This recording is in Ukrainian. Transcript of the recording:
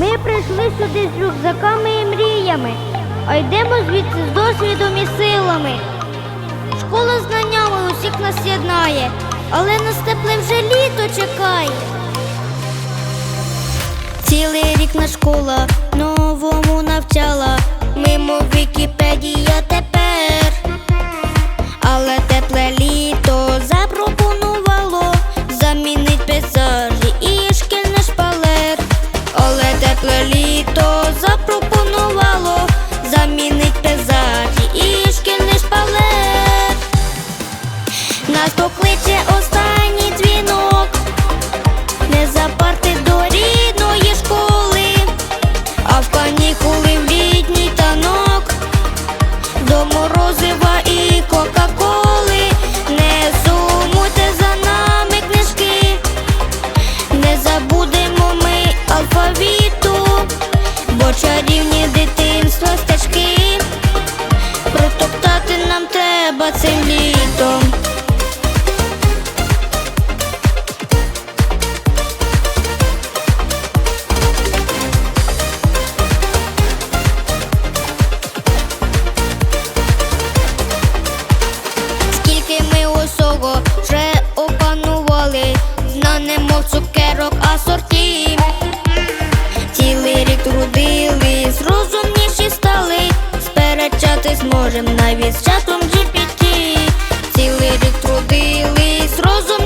Ми прийшли сюди з рюкзаками і мріями, а йдемо звідси з досвідом і силами. Школа знаннями усіх нас єднає, але нас тепле вже літо чекає. Цілий рік на школа новому навчала, Нас покличе останній дзвінок. Не за до рідної школи, а в канікули в танок, до морозива і кока-коли, не сумуйте за нами книжки, не забудемо ми алфавіту, бо чарівні дитинства стежки, протоптати нам треба цим знане мов цукерок асорті. Цілий рік трудились, розумніші стали, сперечатись можем навіть з чатом GPT. Цілий рік трудились, розумніші